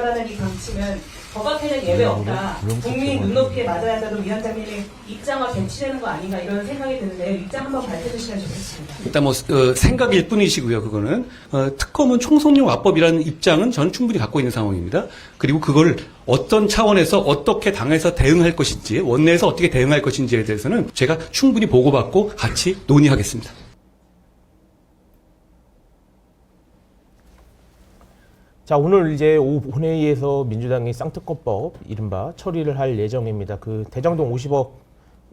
불가라는 이 방침은 법앞에는 예외 없다. 국민 눈높이에 맞아야 한다는 위원장님의 입장과 배치되는 거 아닌가 이런 생각이 드는데 입장 한번 밝혀주시면 좋겠습니다. 일단 뭐 어, 생각일 뿐이시고요. 그거는 어, 특검은 총선용 와법이라는 입장은 전 충분히 갖고 있는 상황입니다. 그리고 그걸 어떤 차원에서 어떻게 당에서 대응할 것인지 원내에서 어떻게 대응할 것인지에 대해서는 제가 충분히 보고받고 같이 논의하겠습니다. 자, 오늘 이제 오후 본회의에서 민주당이 쌍특검법 이른바 처리를 할 예정입니다. 그 대장동 50억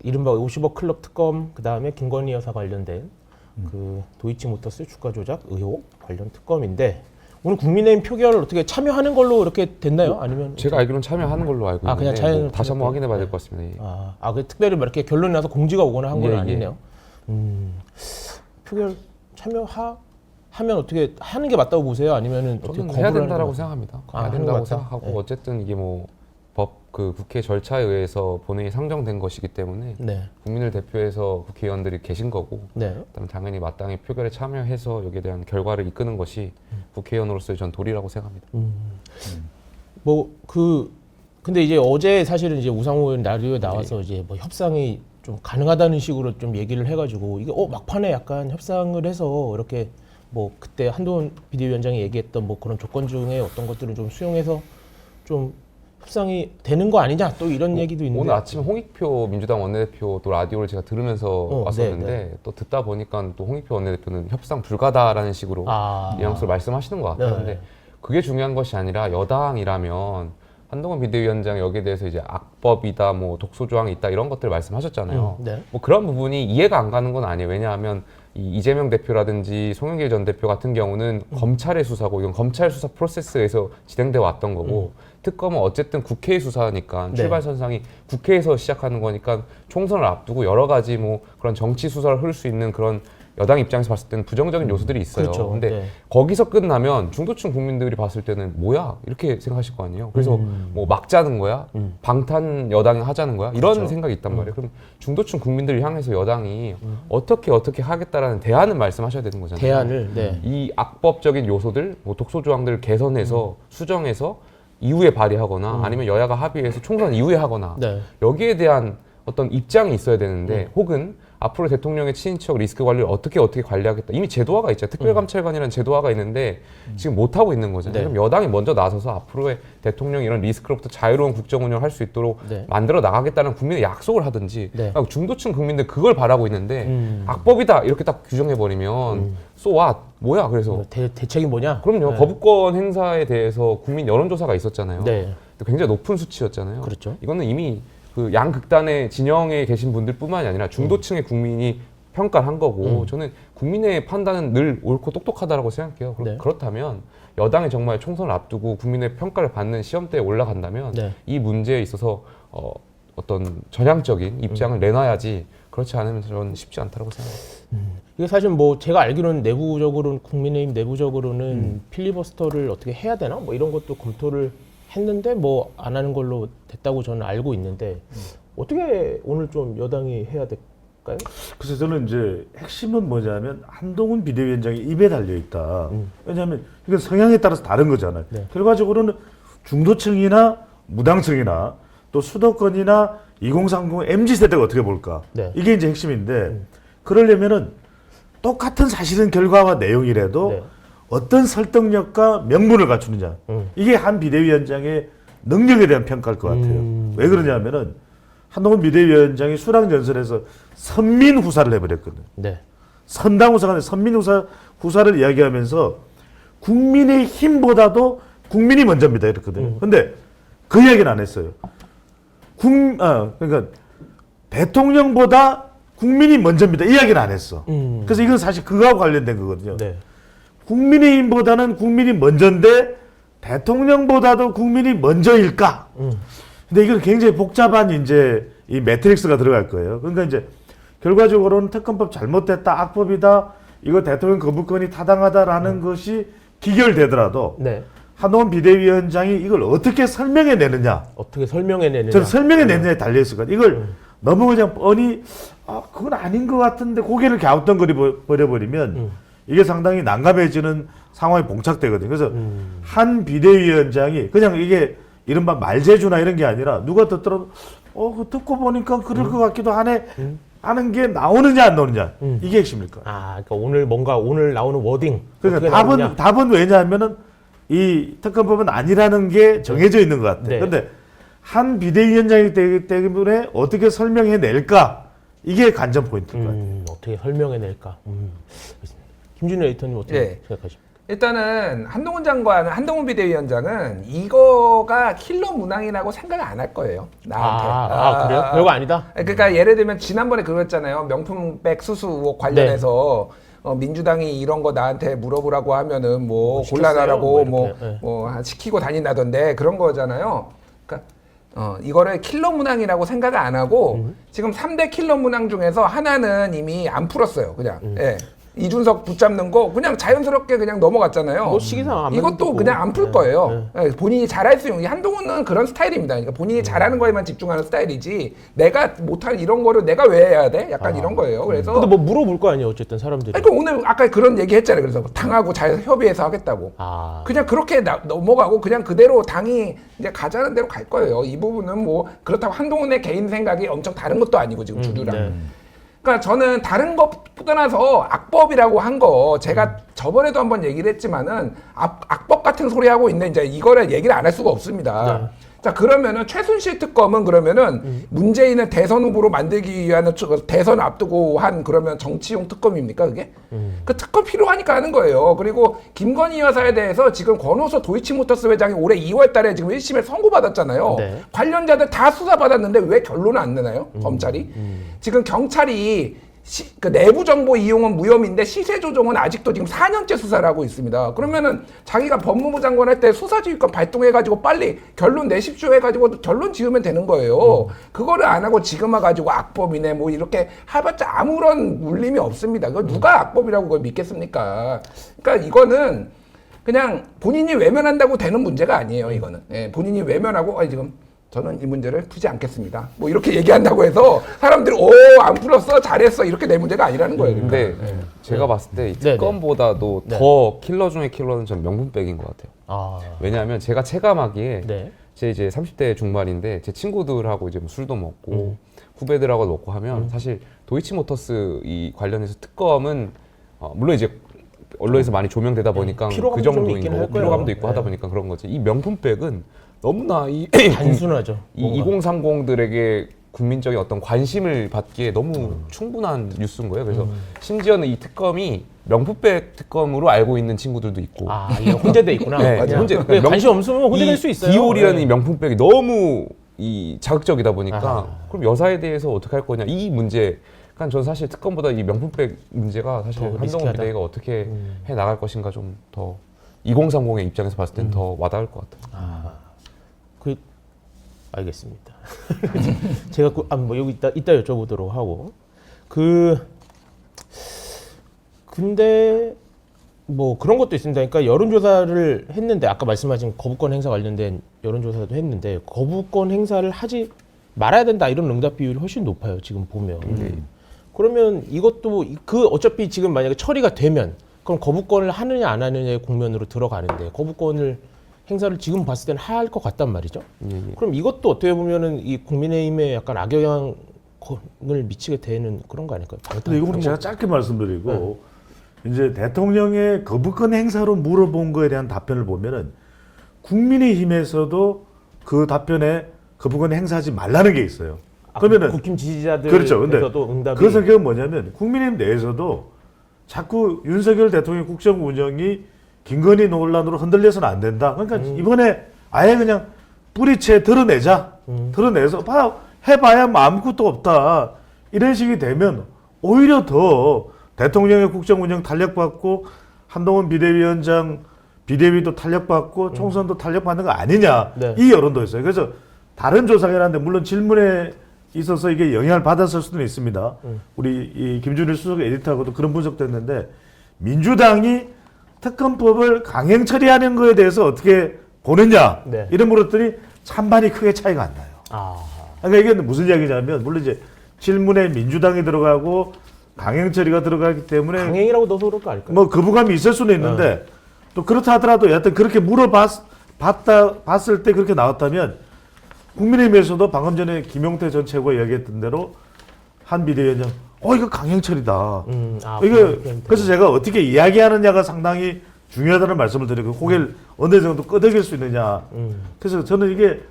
이른바 50억 클럽 특검 그 다음에 김건희 여사 관련된 그 도이치모터스 주가 조작 의혹 관련 특검인데 오늘 국민의힘 표결을 어떻게 참여하는 걸로 이렇게 됐나요? 아니면 제가 알기로는 참여하는 걸로 알고 아, 있는데 그냥 자연- 뭐 다시 한번 확인해 봐야 될 것 같습니다. 예. 아, 아, 그 특별히 뭐 이렇게 결론이 나서 공지가 오거나 한 건 예, 예. 아니네요. 음, 표결 참여하 하면 어떻게 하는 게 맞다고 보세요? 아니면은 어떻게 저는 거부를 해야 하는 된다라고 게 생각합니다. 아, 해야 하는 것 된다고 같다? 생각하고 네. 어쨌든 이게 뭐 법 그 국회 절차에 의해서 본회의 상정된 것이기 때문에 네, 국민을 대표해서 국회의원들이 계신 거고 네. 그다음에 당연히 마땅히 표결에 참여해서 여기에 대한 결과를 이끄는 것이 국회의원으로서의 전 도리라고 생각합니다. 뭐 그 근데 이제 어제 사실은 이제 우상호 의원 라디오에 나와서 이제 뭐 협상이 좀 가능하다는 식으로 좀 얘기를 해가지고 이게 어 막판에 약간 협상을 해서 이렇게 뭐 그때 한동훈 비대위원장이 얘기했던 뭐 그런 조건 중에 어떤 것들을 좀 수용해서 좀 협상이 되는 거 아니냐 또 이런 얘기도 있는데 오늘 아침 홍익표 민주당 원내대표 또 라디오를 제가 들으면서 어, 왔었는데 네, 또 듣다 보니까 또 홍익표 원내대표는 협상 불가다라는 식으로 아. 뉘앙스로 말씀하시는 것 같아요. 네. 근데 그게 중요한 것이 아니라 여당이라면 한동훈 비대위원장 여기에 대해서 이제 악법이다, 뭐 독소 조항이 있다 이런 것들 말씀하셨잖아요. 음, 네. 뭐 그런 부분이 이해가 안 가는 건 아니에요. 왜냐하면 이 이재명 대표라든지 송영길 전 대표 같은 경우는 음. 검찰의 수사고 이건 검찰 수사 프로세스에서 진행돼 왔던 거고 특검은 어쨌든 국회 수사니까 음. 네. 출발선상이 국회에서 시작하는 거니까 총선을 앞두고 여러 가지 뭐 그런 정치 수사를 흐를 수 있는 그런 여당 입장에서 봤을 때는 부정적인 요소들이 있어요. 그렇죠. 근데 네. 거기서 끝나면 중도층 국민들이 봤을 때는 뭐야 이렇게 생각하실 거 아니에요. 그래서 뭐 막자는 거야, 음. 방탄 여당이 하자는 거야 이런 그렇죠. 생각이 있단 말이에요. 그럼 중도층 국민들을 향해서 여당이 음. 어떻게 어떻게 하겠다라는 대안을 말씀하셔야 되는 거잖아요. 대안을 네. 이 악법적인 요소들, 뭐 독소 조항들을 개선해서 음. 수정해서 이후에 발의하거나 아니면 여야가 합의해서 총선 이후에 하거나 네. 여기에 대한 어떤 입장이 있어야 되는데 음. 혹은 앞으로 대통령의 친인척 리스크 관리를 어떻게 어떻게 관리하겠다 이미 제도화가 있죠 특별감찰관이라는 제도화가 있는데 지금 못 하고 있는 거잖아요 음. 네. 그럼 여당이 먼저 나서서 앞으로의 대통령이 이런 리스크로부터 자유로운 국정 운영을 할수 있도록 네. 만들어 나가겠다는 국민의 약속을 하든지 네. 그러니까 중도층 국민들 그걸 바라고 있는데 음. 악법이다 이렇게 딱 규정해 버리면 so what 뭐야 그래서 뭐 대, 대책이 뭐냐? 그럼요 네. 거부권 행사에 대해서 국민 여론조사가 있었잖아요 네. 굉장히 높은 수치였잖아요. 그렇죠. 이거는 이미 그 양극단의 진영에 계신 분들뿐만이 아니라 중도층의 국민이 평가를 한 거고 음. 저는 국민의 판단은 늘 옳고 똑똑하다라고 생각해요. 그렇- 네. 그렇다면 여당이 정말 총선을 앞두고 국민의 평가를 받는 시험대에 올라간다면 네. 이 문제에 있어서 어, 어떤 전향적인 입장을 음. 내놔야지 그렇지 않으면 저는 쉽지 않다고 생각합니다. 이게 사실 뭐 제가 알기로는 내부적으로는 국민의힘 내부적으로는 음. 필리버스터를 어떻게 해야 되나 뭐 이런 것도 검토를 했는데 뭐 안 하는 걸로 됐다고 저는 알고 있는데 음. 어떻게 오늘 좀 여당이 해야 될까요? 그래서 저는 이제 핵심은 뭐냐면 한동훈 비대위원장이 입에 달려 있다. 왜냐하면 이건 성향에 따라서 다른 거잖아요. 네. 결과적으로는 중도층이나 무당층이나 또 수도권이나 2030 MZ 세대가 어떻게 볼까? 네. 이게 이제 핵심인데 그러려면은 똑같은 사실은 결과와 내용이라도 네. 어떤 설득력과 명분을 갖추느냐. 음. 이게 한 비대위원장의 능력에 대한 평가일 것 같아요. 음. 왜 그러냐면은 한동훈 비대위원장이 수락 연설에서 선민 후사를 해버렸거든요. 네. 선당 후사가 아니라 선민 후사, 후사를 이야기하면서 국민의 힘보다도 국민이 먼저입니다. 이랬거든요. 음. 근데 그 이야기는 안 했어요. 국, 아, 그러니까 대통령보다 국민이 먼저입니다. 이 이야기는 안 했어. 음. 그래서 이건 사실 그거하고 관련된 거거든요. 네. 국민의힘보다는 국민이 먼저인데 대통령보다도 국민이 먼저일까? 음. 근데 이건 굉장히 복잡한 이제 이 매트릭스가 들어갈 거예요. 그러니까 이제 결과적으로는 특검법 잘못됐다, 악법이다, 이거 대통령 거부권이 타당하다라는 것이 기결되더라도 네. 한동훈 비대위원장이 이걸 어떻게 설명해 내느냐, 어떻게 설명해 내느냐? 저는 설명해 내느냐에 달려 있을 것 같아요. 이걸 너무 그냥 뻔히 아 그건 아닌 것 같은데 고개를 갸우뚱거리 버려버리면 음. 이게 상당히 난감해지는 상황이 봉착되거든요. 그래서 음. 한 비대위원장이 그냥 이게 이른바 말재주나 이런 게 아니라 누가 듣더라도 어, 그 듣고 보니까 그럴 음. 것 같기도 하네 하는 게 나오느냐 안 나오느냐 음. 이게 핵심일까. 아, 그러니까 오늘 뭔가 오늘 나오는 워딩 그러니까 답은 나오느냐. 답은 왜냐하면은 이 특검법은 아니라는 게 정해져 있는 것 같아. 네. 근데 한 비대위원장이 되기 때문에 어떻게 설명해 낼까 이게 관전 포인트인 것 같아요. 음, 어떻게 설명해낼까. 음. 김준일 에디터님 어떻게 예. 생각하십니까? 일단은 한동훈 장관, 한동훈 비대위원장은 이거가 킬러 문항이라고 생각을 안 할 거예요. 나한테. 아, 아, 그래요? 별거 아니다. 그러니까 예를 들면 지난번에 그랬잖아요. 명품백 수수 의혹 관련해서 어, 민주당이 이런 거 나한테 물어보라고 하면은 뭐 뭐? 곤란하라고 뭐 뭐, 네. 뭐한 시키고 다닌다던데 그런 거잖아요. 그러니까 어, 이거를 킬러 문항이라고 생각을 안 하고 음. 지금 3대 킬러 문항 중에서 하나는 이미 안 풀었어요. 그냥. 음. 예. 이준석 붙잡는 거 그냥 자연스럽게 그냥 넘어갔잖아요. 뭐 시기상 안 이것도. 그냥 안풀 네, 거예요. 예, 본인이 잘할 수 있는 한동훈은 그런 스타일입니다. 그러니까 본인이 잘하는 거에만 집중하는 스타일이지 내가 못할 이런 거를 내가 왜 해야 돼? 약간 이런 거예요. 그래서 근데 뭐 물어볼 거 아니에요, 어쨌든 사람들이. 아니, 그 오늘 아까 그런 얘기 했잖아요. 그래서 당하고 잘 협의해서 하겠다고. 아, 그냥 그렇게 나- 넘어가고 그냥 그대로 당이 이제 가자는 대로 갈 거예요. 이 부분은 뭐 그렇다고 한동훈의 개인 생각이 엄청 다른 것도 아니고 지금 주류랑. 네. 그러니까 저는 다른 것 떠나서 악법이라고 한 거 제가 저번에도 한번 얘기를 했지만은 악, 악법 같은 소리 하고 있는 이제 이거를 얘기를 안 할 수가 없습니다. 자 그러면은 최순실 특검은 그러면은 문재인을 대선 후보로 만들기 위한 저- 대선 앞두고 한 그러면 정치용 특검입니까 그게? 그 특검 필요하니까 하는 거예요. 그리고 김건희 여사에 대해서 지금 권오수 도이치모터스 회장이 올해 2월달에 지금 1심에 선고받았잖아요. 네. 관련자들 다 수사 받았는데 왜 결론을 안 내나요? 검찰이? 지금 경찰이 시- 그 내부 정보 이용은 무혐의인데 시세 조정은 아직도 지금 4년째 수사를 하고 있습니다. 그러면은 자기가 법무부 장관 할 때 수사지휘권 발동해가지고 빨리 결론 내십시오 해가지고 결론 지으면 되는 거예요. 그거를 안 하고 지금 와가지고 악법이네 뭐 이렇게 해봤자 아무런 울림이 없습니다. 그거 누가 악법이라고 그걸 믿겠습니까? 그러니까 이거는 그냥 본인이 외면한다고 되는 문제가 아니에요. 이거는 예, 본인이 외면하고 아 지금 저는 이 문제를 풀지 않겠습니다. 뭐 이렇게 얘기한다고 해서 사람들이 오안 풀었어 잘했어 이렇게 내 문제가 아니라는 거예요. 그러니까. 근데 제가 봤을 때이 네, 네. 특검보다도 네. 더 킬러 중에 킬러는 전 명분백인 것 같아요. 아, 왜냐하면 제가 체감하기에 네. 제 이제 30대 중반인데 제 친구들하고 이제 뭐 술도 먹고 음. 후배들하고 먹고 하면 사실 도이치모터스 이 관련해서 특검은 어, 물론 이제 언론에서 많이 조명되다 보니까 네. 그좀 정도인 거고. 피로감도 있고 하다 네. 보니까 그런 거지. 이 명품백은 너무나 이 단순하죠. 이 뭔가. 2030들에게 국민적인 어떤 관심을 받기에 너무 음. 충분한 뉴스인 거예요. 그래서 심지어는 이 특검이 명품백 특검으로 알고 있는 친구들도 있고 아, 이게 혼재돼 있구나. 네, 그냥. 혼재- 그게 명- 관심 없으면 혼재될 이수 있어요. 디올이라는 네. 이 명품백이 너무 이 자극적이다 보니까 아하. 그럼 여사에 대해서 어떻게 할 거냐 이 문제. 그러니까 저는 사실 특검보다 이 명품백 문제가 사실 더 한동훈 리스키하다. 음. 비대위가 어떻게 해 나갈 것인가 좀 더 2030의 입장에서 봤을 때는 더 음. 와닿을 것 같아요. 아, 그 알겠습니다. 제가 그, 아, 뭐 여기 이따 이따 여쭤보도록 하고 그 근데 뭐 그런 것도 있습니다. 그러니까 여론조사를 했는데 아까 말씀하신 거부권 행사 관련된 여론조사도 했는데 거부권 행사를 하지 말아야 된다 이런 응답 비율이 훨씬 높아요. 지금 보면. 그러면 이것도 이- 그 어차피 지금 만약에 처리가 되면 그럼 거부권을 하느냐 안 하느냐의 국면으로 들어가는데 거부권을 행사를 지금 봤을 때는 할 것 같단 말이죠. 그럼 이것도 어떻게 보면은 이 국민의힘에 약간 악영향을 미치게 되는 그런 거 아닐까요? 근데 이거는 제가 짧게 말씀드리고 이제 대통령의 거부권 행사로 물어본 거에 대한 답변을 보면은 국민의힘에서도 그 답변에 거부권 행사하지 말라는 게 있어요. 그러면은 국힘 지지자들 그렇죠. 근데 응답이 그 성격은 뭐냐면 국민의힘 내에서도 자꾸 윤석열 대통령 국정 운영이 김건희 논란으로 흔들려서는 안 된다. 그러니까 음. 이번에 아예 그냥 뿌리채 드러내자. 음. 드러내서 봐 해봐야 뭐 아무것도 없다. 이런 식이 되면 오히려 더 대통령의 국정 운영 탄력받고 한동훈 비대위원장 비대위도 탄력받고 총선도 탄력받는 거 아니냐 네. 이 여론도 있어요. 그래서 다른 조사긴 한데 물론 질문에 있어서 이게 영향을 받았을 수도 있습니다. 우리 이 김준일 수석 에디터하고도 그런 분석도 했는데 민주당이 특검법을 강행 처리하는 거에 대해서 어떻게 보느냐 네. 이런 물었더니 찬반이 크게 차이가 안 나요. 아, 그러니까 이게 무슨 이야기냐면 물론 이제 질문에 민주당이 들어가고 강행 처리가 들어가기 때문에 강행이라고 넣어서 그럴 거 아닐까요? 뭐 거부감이 있을 수는 있는데 또 그렇다 하더라도 여하튼 그렇게 물어봤 봤다 봤을 때 그렇게 나왔다면 국민의힘에서도 방금 전에 김용태 전 최고가 얘기했던 대로 한 비대위원장 어 이거 강행철이다. 음, 아, 이거 그럼 그래서 제가 어떻게 이야기하느냐가 상당히 중요하다는 말씀을 드리고 고개를 어느 정도 끄덕일 수 있느냐. 음. 그래서 저는 이게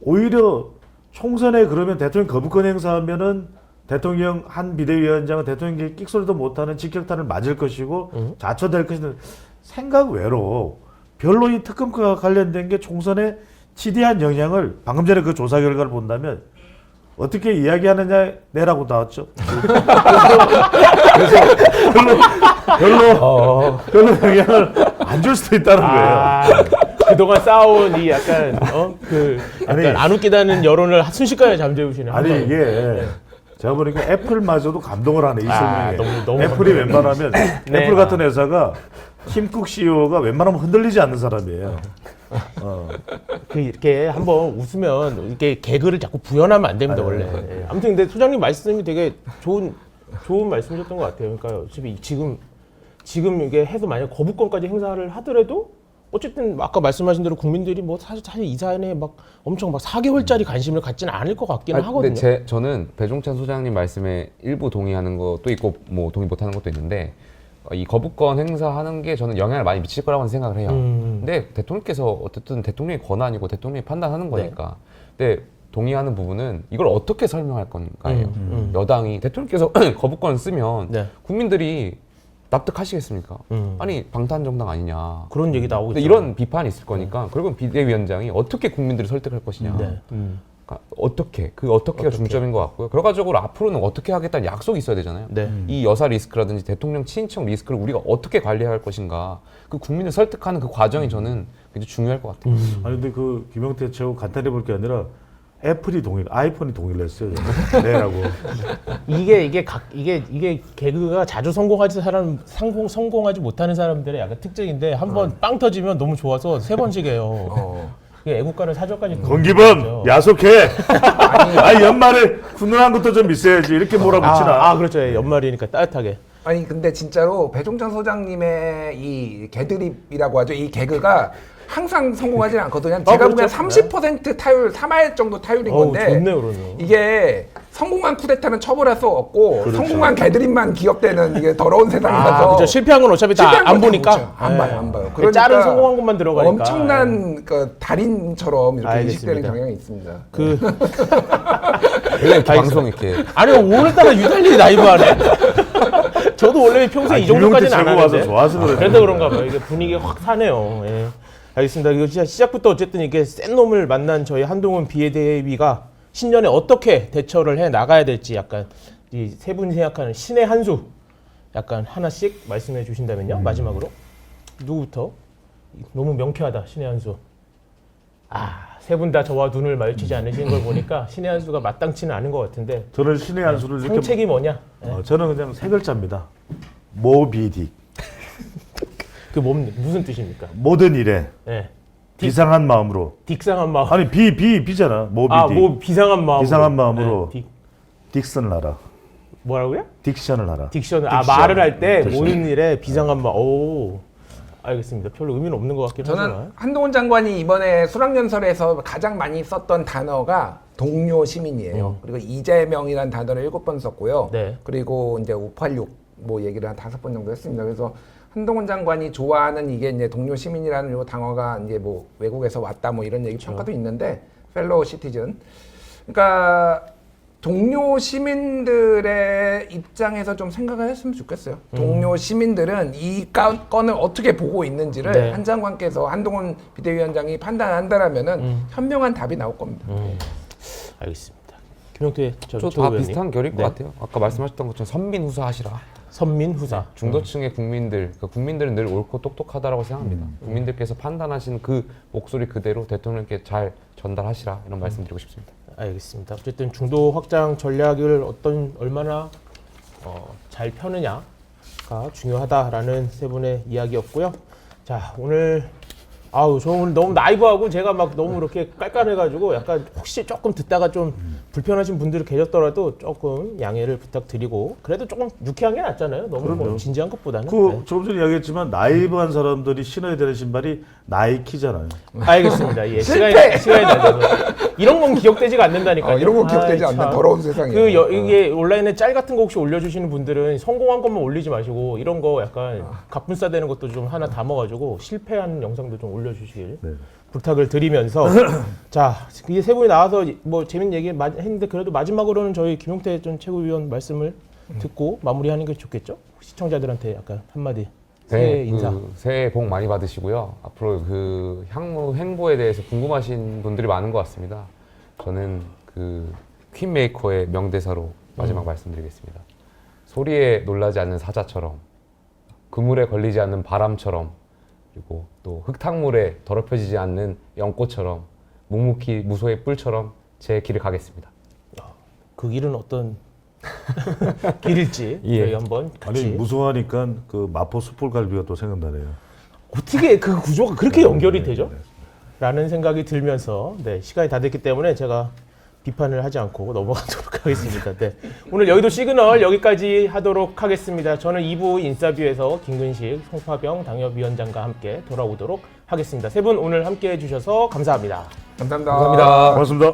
오히려 총선에 그러면 대통령 거부권 행사하면은 대통령 한 비대위원장은 대통령께 끽소리도 못하는 직격탄을 맞을 것이고 음. 자초될 것이는 생각 외로 별로 이 특검과 관련된 게 총선에 치대한 영향을 방금 전에 그 조사 결과를 본다면 어떻게 이야기하느냐 내라고 나왔죠. 그래서 별로 별로 별로 영향을 안 줄 수도 있다는 거예요. 아, 그동안 쌓아온 이 약간 어 그 약간 아니. 안 웃기다는 여론을 순식간에 잠재우시네. 아니. 이게 제가 보니까 애플마저도 감동을 하네 이 아, 설명에. 너무- 너무 애플이 웬만하면 네. 애플 같은 회사가 팀쿡 CEO가 웬만하면 흔들리지 않는 사람이에요. 어. 그 이렇게 한번 웃으면 이게 개그를 자꾸 부연하면 안 됩니다 아, 원래. 네. 예. 아무튼 근데 소장님 말씀이 되게 좋은 좋은 말씀이셨던 것 같아요. 그러니까 어차피 지금 지금 이게 해서 만약 거부권까지 행사를 하더라도 어쨌든 아까 말씀하신 대로 국민들이 뭐 사실 사실 이 사안에 막 엄청 막 4개월짜리 관심을 갖지는 않을 것 같기는 아니, 하거든요. 근데 제, 저는 배종찬 소장님 말씀에 일부 동의하는 것도 있고 뭐 동의 못하는 것도 있는데 어, 이 거부권 행사하는 게 저는 영향을 많이 미칠 거라고 생각을 해요. 음. 근데 대통령께서 어쨌든 대통령의 권한이고 대통령이 판단하는 네. 거니까. 근데 동의하는 부분은 이걸 어떻게 설명할 건가예요. 음, 음. 여당이 대통령께서 거부권을 쓰면 네. 국민들이 납득하시겠습니까? 음. 아니 방탄 정당 아니냐. 그런 얘기 나오고. 이런 비판이 있을 거니까 결국은 비대위원장이 어떻게 국민들을 설득할 것이냐. 네. 음. 그러니까 어떻게 그 어떻게가 어떻게. 중점인 것 같고요. 결과적으로 앞으로는 어떻게 하겠다는 약속이 있어야 되잖아요. 네. 이 여사 리스크라든지 대통령 친인척 리스크를 우리가 어떻게 관리할 것인가 그 국민을 설득하는 그 과정이 저는 굉장히 중요할 것 같아요. 아니 근데 그 김영태 최고 간단히 볼 게 아니라 애플이 동일, 아이폰이 동의를 했어요. 네라고. 이게 이게 각 이게 이게 개그가 자주 성공하지 사람 성공 성공하지 못하는 사람들의 약간 특징인데 한번빵 터지면 너무 좋아서 세 번씩 해요. 어. 이게 애국가를 사절까지 권기범 야속해. 아니 연말에 훈훈한 것도 좀 있어야지 이렇게 몰아붙이나. 아, 아 그렇죠. 예, 연말이니까 따뜻하게. 아니 근데 진짜로 배종찬 소장님의 이 개드립이라고 하죠. 이 개그가 항상 성공하지 않거든요. 제가 그렇죠. 보기엔 30% 타율, 3할 정도 타율인 어우, 건데 좋네 그러면. 이게 성공한 쿠데타는 처벌할 수 없고 성공한 개드립만 기억되는 이게 더러운 아, 세상이라서 그렇죠. 실패한 건 어차피 다 실패한 안 건다 보니까. 보죠. 안 예. 봐요, 안 봐요. 그 짤은 성공한 것만 들어가니까. 엄청난 그 달인처럼 이렇게 알겠습니다. 인식되는 경향이 있습니다. 그 원래 이렇게 방송 이렇게 아니 오늘따라 유달리 라이브하네. 저도 원래 평소에 아니, 이 정도까지는 안 하는데. 좋아서 그래. 그래도 그런가 봐요. 이게 분위기 확 사네요. 예. 알겠습니다. 이거 진짜 시작부터 어쨌든 이게 센 놈을 만난 저희 한동훈 비대위가 신년에 어떻게 대처를 해 나가야 될지 약간 이 세 분이 생각하는 신의 한 수 약간 하나씩 말씀해 주신다면요. 마지막으로 누구부터? 너무 명쾌하다 신의 한 수. 아, 세 분 다 저와 눈을 마주치지 않으신 걸 보니까 신의 한 수가 마땅치는 않은 것 같은데 저는 신의 한 수를 이렇게 상책이 뭐냐? 예. 어, 저는 그냥 세 글자입니다. 모비딕. 그 몸 무슨 뜻입니까? 모든 일에 예. 비상한 마음으로. 딕상한 마음. 아니 비 비 비잖아. 모비딕. 아, 뭐 비상한 마음. 비상한 마음으로. 딕, 딕션을 하라. 뭐라고요? 딕션을 하라. 딕션. 아, 딕션. 말을 할 때 딕션. 모든 일에 비상한 마음. 오. 알겠습니다. 별로 의미는 없는 것 같긴 저는 하지만. 한동훈 장관이 이번에 수락연설에서 가장 많이 썼던 단어가 동료 시민이에요. 음. 그리고 이재명이라는 단어를 일곱 번 썼고요. 네. 그리고 이제 586 뭐 얘기를 한 다섯 번 정도 했습니다. 그래서 한동훈 장관이 좋아하는 이게 이제 동료 시민이라는 요 단어가 이제 뭐 외국에서 왔다 뭐 이런 얘기 평가도 있는데 fellow citizen. 그러니까 동료 시민들의 입장에서 좀 생각을 했으면 좋겠어요. 동료 시민들은 이 가- 건을 어떻게 보고 있는지를 네. 한 장관께서 한동훈 비대위원장이 판단한다라면은 음. 현명한 답이 나올 겁니다. 음. 알겠습니다. 김용태 전저다 최고위원님. 비슷한 결일 네. 것 같아요. 아까 말씀하셨던 것처럼 선민 후사하시라. 선민 후사. 중도층의 국민들, 그 국민들은 늘 옳고 똑똑하다라고 생각합니다. 국민들께서 판단하신 그 목소리 그대로 대통령께 잘 전달하시라 이런 말씀드리고 싶습니다. 알겠습니다. 어쨌든 중도 확장 전략을 어떤 얼마나 어, 잘 펴느냐가 중요하다라는 세 분의 이야기였고요. 자 오늘 아우 저 오늘 너무 나이브하고 제가 막 너무 이렇게 깔깔해가지고 약간 혹시 조금 듣다가 좀 불편하신 분들이 계셨더라도 조금 양해를 부탁드리고 그래도 조금 유쾌한 게 낫잖아요. 너무 뭐 그럼요. 진지한 것보다는. 그 네. 조금 전에 이야기했지만 나이브한 사람들이 신어야 되는 신발이 나이키잖아요. 알겠습니다. 예. 실패! 시간이 시간이 나서 이런 건 기억되지가 않는다니까요. 어, 이런 거 기억되지 아이, 않는 참. 더러운 세상이에요. 그 여, 어. 이게 온라인에 짤 같은 거 혹시 올려주시는 분들은 성공한 것만 올리지 마시고 이런 거 약간 아. 갑분싸 되는 것도 좀 하나 담아가지고 실패한 영상도 좀 올려주시길 네. 부탁을 드리면서 자 이게 세 분이 나와서 뭐 재밌는 얘기 마- 했는데 그래도 마지막으로는 저희 김용태 전 최고위원 말씀을 듣고 마무리하는 게 좋겠죠? 시청자들한테 약간 한마디 새해 네, 인사. 그 새해 복 많이 받으시고요. 앞으로 그 향후 행보에 대해서 궁금하신 분들이 많은 것 같습니다. 저는 그 퀸메이커의 명대사로 마지막 말씀드리겠습니다. 소리에 놀라지 않는 사자처럼 그물에 걸리지 않는 바람처럼 그리고 또 흙탕물에 더럽혀지지 않는 연꽃처럼 묵묵히 무소의 뿔처럼 제 길을 가겠습니다. 그 길은 어떤 길일지 예. 저희 한번 같이 아니 무서워하니까 그 마포 숯불갈비가 또 생각나네요. 어떻게 그 구조가 그렇게 연결이 네, 되죠? 네. 라는 생각이 들면서 네, 시간이 다 됐기 때문에 제가 비판을 하지 않고 넘어가도록 하겠습니다. 네. 오늘 여의도 시그널 여기까지 하도록 하겠습니다. 저는 2부 인사뷰에서 김근식, 송파병 당협위원장과 함께 돌아오도록 하겠습니다. 세 분 오늘 함께 해주셔서 감사합니다. 감사합니다. 감사합니다. 고맙습니다.